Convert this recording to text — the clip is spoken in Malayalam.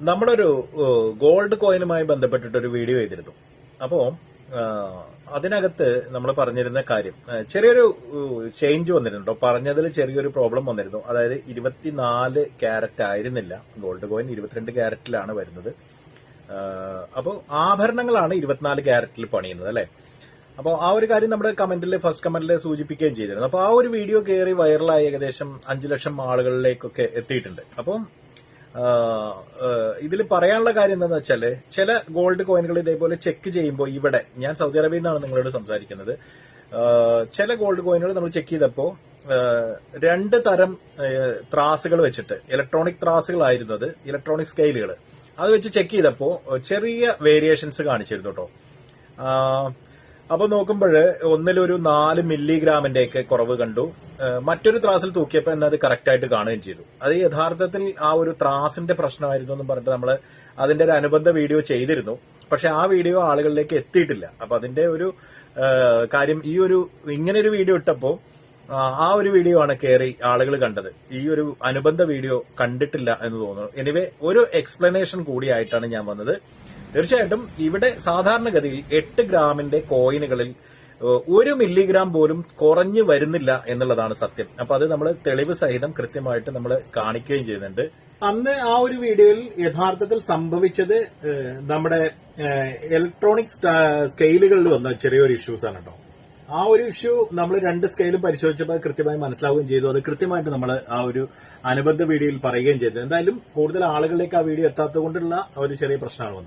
നമ്മളൊരു ഗോൾഡ് കോയിനുമായി ബന്ധപ്പെട്ടിട്ടൊരു വീഡിയോ ചെയ്തിരുന്നു. അപ്പോ അതിനകത്ത് നമ്മൾ പറഞ്ഞിരുന്ന കാര്യം ചെറിയൊരു ചേഞ്ച് വന്നിരുന്നുണ്ടോ പറഞ്ഞതിൽ ചെറിയൊരു പ്രോബ്ലം വന്നിരുന്നു. അതായത് ഇരുപത്തിനാല് ക്യാരറ്റ് ആയിരുന്നില്ല. ഗോൾഡ് കോയിൻ ഇരുപത്തിരണ്ട് ക്യാരറ്റിലാണ് വരുന്നത്. അപ്പോൾ ആഭരണങ്ങളാണ് ഇരുപത്തിനാല് ക്യാരറ്റിൽ പണിയുന്നത് അല്ലെ? അപ്പോൾ ആ ഒരു കാര്യം നമ്മുടെ കമന്റിൽ ഫസ്റ്റ് കമന്റിൽ സൂചിപ്പിക്കുകയും ചെയ്തിരുന്നു. അപ്പോൾ ആ ഒരു വീഡിയോ കയറി വൈറലായി ഏകദേശം അഞ്ചു ലക്ഷം ആളുകളിലേക്കൊക്കെ എത്തിയിട്ടുണ്ട്. അപ്പം ഇതിൽ പറയാനുള്ള കാര്യം എന്താണെന്ന് വെച്ചാൽ ചില ഗോൾഡ് കോയിനുകൾ ഇതേപോലെ ചെക്ക് ചെയ്യുമ്പോൾ ഇവിടെ ഞാൻ സൗദി അറേബ്യയിൽ നിന്നാണ് നിങ്ങളോട് സംസാരിക്കുന്നത്. ചില ഗോൾഡ് കോയിനുകൾ നമ്മൾ ചെക്ക് ചെയ്തപ്പോൾ രണ്ട് തരം ത്രാസുകൾ വെച്ചിട്ട് ഇലക്ട്രോണിക് ത്രാസുകളായിരുന്നത് ഇലക്ട്രോണിക് സ്കെയിലുകൾ അത് വെച്ച് ചെക്ക് ചെയ്തപ്പോൾ ചെറിയ വേരിയേഷൻസ് കാണിച്ചിരുന്നു കേട്ടോ അപ്പൊ നോക്കുമ്പോൾ ഒന്നിലൊരു നാല് മില്ലിഗ്രാമിന്റെ ഒക്കെ കുറവ് കണ്ടു. മറ്റൊരു ത്രാസിൽ തൂക്കിയപ്പോൾ എന്നാൽ അത് കറക്റ്റ് ആയിട്ട് കാണുകയും ചെയ്തു. അത് യഥാർത്ഥത്തിൽ ആ ഒരു ത്രാസിന്റെ പ്രശ്നമായിരുന്നു എന്ന് പറഞ്ഞിട്ട് നമ്മൾ അതിന്റെ ഒരു അനുബന്ധ വീഡിയോ ചെയ്തിരുന്നു. പക്ഷെ ആ വീഡിയോ ആളുകളിലേക്ക് എത്തിയിട്ടില്ല. അപ്പൊ അതിന്റെ ഒരു കാര്യം ഈ ഒരു ഇങ്ങനെ ഒരു വീഡിയോ ഇട്ടപ്പോ ആ, ആ ഒരു വീഡിയോ ആണ് കയറി ആളുകൾ കണ്ടത്. ഈ ഒരു അനുബന്ധ വീഡിയോ കണ്ടിട്ടില്ല എന്ന് തോന്നുന്നു. എനിവേ ഒരു എക്സ്പ്ലനേഷൻ കൂടിയായിട്ടാണ് ഞാൻ വന്നത്. തീർച്ചയായിട്ടും ഇവിടെ സാധാരണഗതിയിൽ എട്ട് ഗ്രാമിന്റെ കോയിനുകളിൽ ഒരു മില്ലിഗ്രാം പോലും കുറഞ്ഞു വരുന്നില്ല എന്നുള്ളതാണ് സത്യം. അപ്പൊ അത് നമ്മൾ തെളിവ് സഹിതം കൃത്യമായിട്ട് നമ്മൾ കാണിക്കുകയും ചെയ്യുന്നുണ്ട്. അന്ന് ആ ഒരു വീഡിയോയിൽ യഥാർത്ഥത്തിൽ സംഭവിച്ചത് നമ്മുടെ ഇലക്ട്രോണിക് സ്കെയിലുകളിൽ വന്ന ചെറിയൊരു ഇഷ്യൂസ് ആണ് കേട്ടോ ആ ഒരു ഇഷ്യൂ നമ്മൾ രണ്ട് സ്കെയിലും പരിശോധിച്ചപ്പോൾ കൃത്യമായി മനസ്സിലാവുകയും ചെയ്തു. അത് കൃത്യമായിട്ട് നമ്മൾ ആ ഒരു അനുബന്ധ വീഡിയോയിൽ പറയുകയും ചെയ്തു. എന്തായാലും കൂടുതൽ ആളുകളിലേക്ക് ആ വീഡിയോ എത്താത്തത് കൊണ്ടുള്ള ഒരു ചെറിയ പ്രശ്നമാണ് വന്നത്.